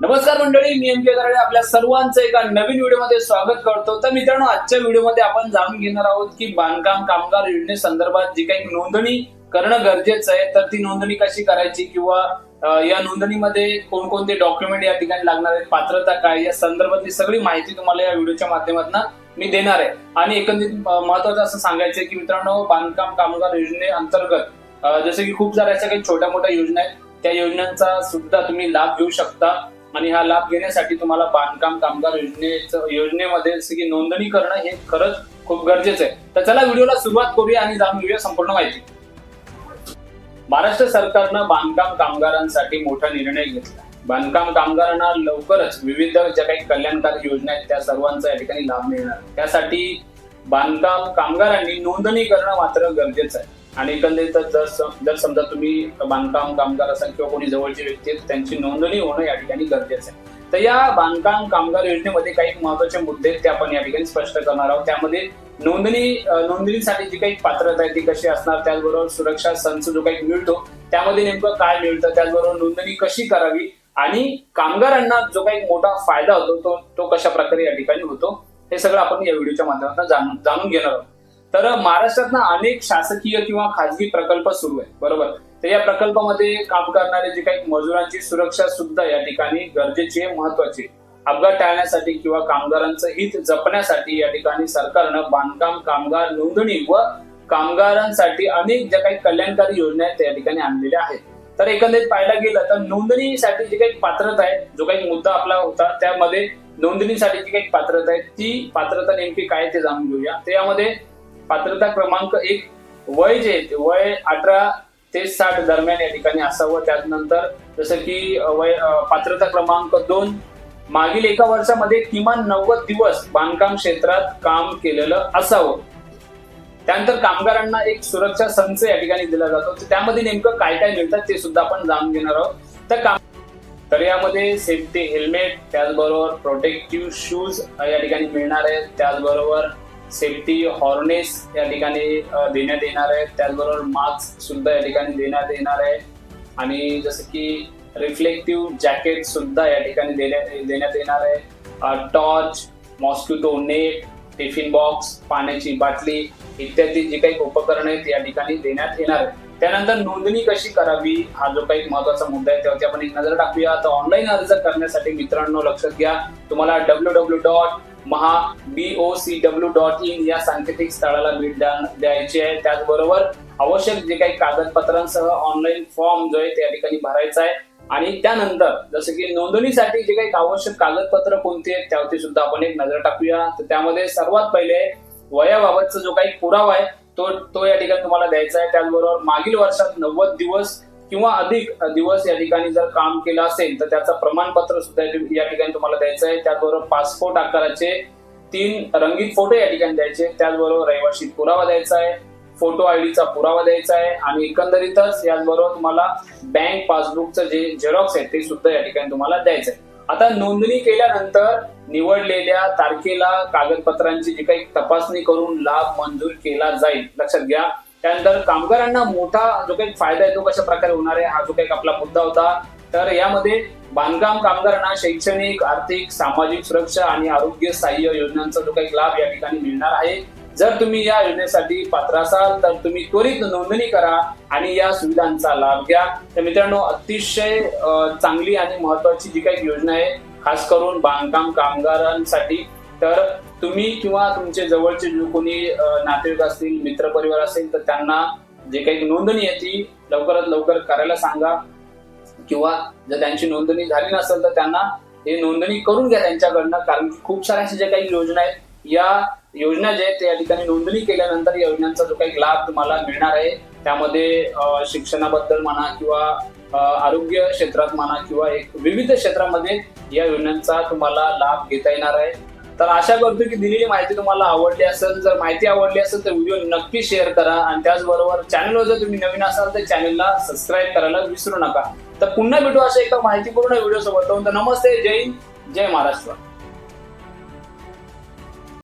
नमस्कार मंडळी मी एम के कराडे. आपल्या सर्वांचं एका नवीन व्हिडिओमध्ये स्वागत करतो. तर मित्रांनो आजच्या व्हिडिओमध्ये आपण जाणून घेणार आहोत की बांधकाम कामगार योजनेसंदर्भात जी काही नोंदणी करणं गरजेचं आहे तर ती नोंदणी कशी करायची किंवा या नोंदणीमध्ये कोणकोणते डॉक्युमेंट या ठिकाणी लागणार आहेत पात्रता काय या संदर्भातली सगळी माहिती तुम्हाला या व्हिडिओच्या माध्यमातून मी देणार आहे. आणि एकंदरीत महत्वाचं असं सांगायचं की मित्रांनो बांधकाम कामगार योजने अंतर्गत जसं की खूप साऱ्या अशा काही छोट्या मोठ्या योजना आहेत. त्या योजनांचा सुद्धा तुम्ही लाभ घेऊ शकता. आणि हा लाभ घेण्यासाठी तुम्हाला बांधकाम कामगार योजनेचं योजनेमध्ये जसं की नोंदणी करणं हे खरंच खूप गरजेचं आहे. तर चला व्हिडिओला सुरुवात करूया आणि जाणून घेऊया संपूर्ण माहिती. महाराष्ट्र सरकारनं बांधकाम कामगारांसाठी मोठा निर्णय घेतला. बांधकाम कामगारांना लवकरच विविध ज्या काही कल्याणकारी योजना आहेत त्या सर्वांचा या ठिकाणी लाभ मिळणार. त्यासाठी बांधकाम कामगारांनी नोंदणी करणं मात्र गरजेचं आहे. आणि एकंदरीत जर जर समजा तुम्ही बांधकाम कामगार असाल किंवा कोणी जवळची व्यक्ती आहेत त्यांची नोंदणी होणं या ठिकाणी गरजेचं आहे. तर या बांधकाम कामगार योजनेमध्ये काही महत्त्वाचे मुद्दे आहेत ते आपण या ठिकाणी स्पष्ट करणार आहोत. त्यामध्ये नोंदणी नोंदणीसाठी जी काही पात्रता आहे ती कशी असणार त्याचबरोबर सुरक्षा संच जो काही मिळतो त्यामध्ये नेमकं काय मिळतं त्याचबरोबर नोंदणी कशी करावी आणि कामगारांना जो काही मोठा फायदा होतो तो तो कशा प्रकारे या ठिकाणी होतो हे सगळं आपण या व्हिडिओच्या माध्यमातून जाणून जाणून घेणार आहोत. तर महाराष्ट्रात ना अनेक शासकीय किंवा खाजगी प्रकल्प सुरू आहेत बरोबर? तर या प्रकल्पामध्ये काम करणारे जे काही मजुरांची सुरक्षा सुद्धा या ठिकाणी गरजेची आहे महत्वाची अपघात टाळण्यासाठी किंवा कामगारांचं हित जपण्यासाठी या ठिकाणी सरकारनं बांधकाम कामगार नोंदणी व कामगारांसाठी अनेक ज्या काही कल्याणकारी योजना आहेत त्या ठिकाणी आणलेल्या आहेत. तर एकंदरीत पाहायला गेलं तर नोंदणीसाठी जी काही पात्रता आहे जो काही मुद्दा आपला होता त्यामध्ये नोंदणीसाठी जी काही पात्रता आहे ती पात्रता नेमकी काय ते जाणून घेऊया. त्यामध्ये पात्रता क्रमांक एक वय जे वय अठरा ते साठ दरम्यान या ठिकाणी असावं. त्यानंतर जसं की वय पात्रता क्रमांक दोन मागील एका वर्षामध्ये किमान नव्वद दिवस बांधकाम क्षेत्रात काम केलेलं असावं. त्यानंतर कामगारांना एक सुरक्षा संच या ठिकाणी दिला जातो. तर त्यामध्ये नेमकं काय काय मिळतात ते सुद्धा आपण जाणून घेणार आहोत. तर काम तर यामध्ये सेफ्टी हेल्मेट त्याचबरोबर प्रोटेक्टिव्ह शूज या ठिकाणी मिळणार आहेत. त्याचबरोबर सेफ्टी हॉर्नेस या ठिकाणी देण्यात येणार आहे त्याचबरोबर मास्क सुद्धा या ठिकाणी देण्यात येणार आहे आणि जसं की रिफ्लेक्टिव्ह जॅकेट सुद्धा या ठिकाणी देण्यात देण्यात येणार आहे. Torch mosquito net tiffin box पाण्याची बाटली इत्यादी जी काही उपकरणं आहेत या ठिकाणी देण्यात येणार आहे त्यानंतर नोंदणी कशी करावी? हा जो काही महत्त्वाचा मुद्दा आहे त्यावरती आपण एक नजर टाकूया. तर ऑनलाईन अर्ज करण्यासाठी मित्रांनो लक्षात घ्या. तुम्हाला W W dot Maha B O C W dot in या सांकेतिक स्थळाला भेट द्या- द्यायची आहे. त्याचबरोबर आवश्यक जे काही कागदपत्रांसह ऑनलाईन फॉर्म जो आहे त्या ठिकाणी भरायचा आहे. आणि त्यानंतर जसं की नोंदणीसाठी जे काही आवश्यक कागदपत्र कोणती आहेत त्यावरती सुद्धा आपण एक नजर टाकूया. तर त्यामध्ये सर्वात पहिले वयाबाबतचा जो काही पुरावा आहे तो तो या ठिकाणी तुम्हाला द्यायचा आहे. त्याचबरोबर मागील वर्षात नव्वद दिवस किंवा अधिक दिवस या ठिकाणी जर काम केलं असेल तर त्याचं प्रमाणपत्र सुद्धा या ठिकाणी तुम्हाला द्यायचं आहे. त्याचबरोबर पासपोर्ट आकाराचे तीन रंगीत फोटो या ठिकाणी द्यायचे त्याचबरोबर रहिवाशी पुरावा द्यायचा आहे. फोटो आयडीचा पुरावा द्यायचा आहे. आणि एकंदरीतच याचबरोबर तुम्हाला बँक पासबुकचं जे झेरॉक्स आहे ते सुद्धा या ठिकाणी तुम्हाला द्यायचं आहे. आता नोंदणी केल्यानंतर निवडलेल्या तारखेला कागदपत्रांची जी काही तपासणी करून लाभ मंजूर केला जाईल लक्षात घ्या. त्यानंतर कामगारांना मोठा जो काही फायदा आहे तो कशा प्रकारे होणार आहे हा जो काही आपला मुद्दा होता. तर यामध्ये बांधकाम कामगारांना शैक्षणिक आर्थिक सामाजिक सुरक्षा आणि आरोग्य सहाय्य योजनांचा जो काही लाभ या ठिकाणी मिळणार आहे. जर तुम्ही या योजनेसाठी पात्र असाल तर तुम्ही त्वरित नोंदणी करा आणि या सुविधांचा लाभ घ्या. तर मित्रांनो अतिशय चांगली आणि महत्वाची जी काही योजना आहे खास करून बांधकाम कामगारांसाठी तर तुम्ही किंवा तुमचे जवळचे जो कोणी नातेवाईक असतील मित्रपरिवार असेल तर त्यांना जे काही नोंदणी आहे ती लवकरात लवकर करायला सांगा. किंवा जर त्यांची नोंदणी झाली नसेल तर त्यांना हे नोंदणी करून घ्या त्यांच्याकडनं. कारण की खूप साऱ्या अशा ज्या काही योजना आहेत या योजना ज्या आहेत त्या ठिकाणी नोंदणी केल्यानंतर या योजनांचा जो काही लाभ तुम्हाला मिळणार आहे त्यामध्ये शिक्षणाबद्दल म्हणा किंवा आरोग्य क्षेत्रात म्हणा किंवा एक विविध क्षेत्रामध्ये या योजनांचा तुम्हाला लाभ घेता येणार आहे. तर आशा करतो की दिलेली माहिती तुम्हाला आवडली असेल. जर माहिती आवडली असेल तर व्हिडिओ नक्की शेअर करा. आणि त्याचबरोबर चॅनलवर जर तुम्ही नवीन असाल तर चॅनलला सबस्क्राईब करायला विसरू नका. तर पुन्हा भेटू अशा एका माहितीपूर्ण व्हिडिओ सोबत. नमस्ते. जय हिंद. जय महाराष्ट्र.